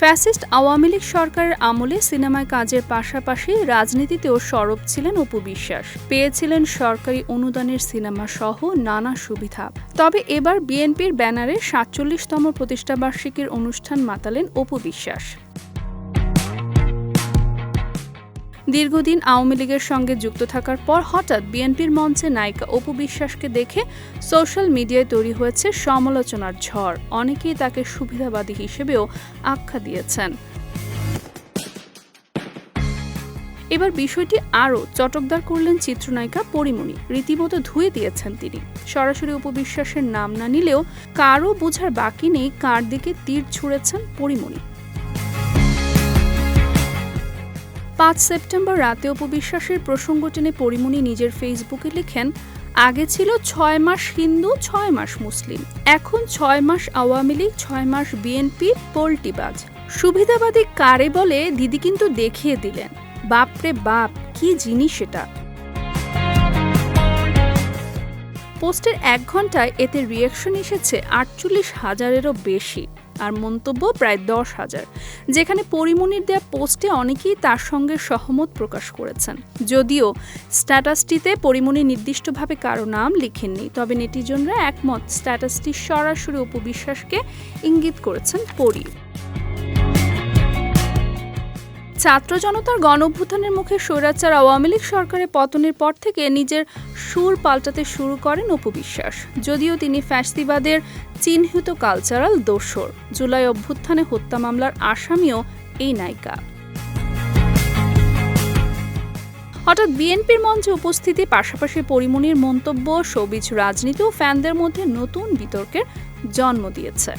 Fascist Awami League সরকারের আমলে সিনেমায় কাজের পাশাপাশি রাজনীতিতেও সরব ছিলেন অপু বিশ্বাস। পেয়েছিলেন সরকারি অনুদানের সিনেমা সহ নানা সুবিধা। তবে এবার বিএনপির ব্যানারে সাতচল্লিশতম প্রতিষ্ঠাবার্ষিকীর অনুষ্ঠান মাতালেন অপু বিশ্বাস। দীর্ঘদিন আওয়ামী লীগের সঙ্গে যুক্ত থাকার পর হঠাৎ বিএনপির মঞ্চে নায়িকা অপু বিশ্বাসকে দেখে সোশ্যাল মিডিয়ায় তৈরি হয়েছে সমালোচনার ঝড়। অনেকেই তাকে সুবিধাবাদী হিসেবেও আখ্যা দিয়েছেন। এবার বিষয়টি আরও চটকদার করলেন চিত্রনায়িকা পরিমণি। রীতিমতো ধুয়ে দিয়েছেন তিনি। সরাসরি উপবিশ্বাসের নাম না নিলেও কারও বোঝার বাকি নেই কার দিকে তীর ছুঁড়েছেন পরিমণি। পাঁচ সেপ্টেম্বর রাতে উপবিশ্বাসের প্রসঙ্গ টেনে পরিমণি নিজের ফেসবুকে লেখেন, আগে ছিল ছয় মাস হিন্দু, ছয় মাস মুসলিম। এখন ছয় মাস আওয়ামী লীগ, ছয় মাস বিএনপি পোল্টিবাজ সুবিধাবাদী কারে বলে দিদি কিন্তু দেখিয়ে দিলেন। বাপরে বাপ, কি জিনিস এটা? পোস্টের এক ঘন্টায় এতে রিয়াকশন এসেছে আটচল্লিশ হাজারেরও বেশি। আর মন্তব্য প্রায় দশ হাজার, যেখানে পরিমণির দেয়া পোস্টে অনেকেই তার সঙ্গে সহমত প্রকাশ করেছেন। যদিও স্ট্যাটাসটিতে পরিমণি নির্দিষ্টভাবে কারও নাম লিখেননি, তবে নেটিজনরা একমত স্ট্যাটাসটি সরাসরি উপবিশ্বাসকে ইঙ্গিত করেছেন পরি ছাত্র জনতার গণঅভ্যুত্থানের মুখে স্বৈরাচার আওয়ামী লীগ সরকারের পতনের পর থেকে নিজের সুর পাল্টাতে শুরু করেন অপবিশ্বাস যদিও তিনি ফ্যাসিবাদের চিহ্নিত কালচারাল দোসর। জুলাই অভ্যুত্থানে হত্যা মামলার আসামিও এই নায়িকা। হঠাৎ বিএনপির মঞ্চে উপস্থিতি, পাশাপাশি পরিমণির মন্তব্য, সবিজ রাজনীতি ও ফ্যানদের মধ্যে নতুন বিতর্কের জন্ম দিয়েছে।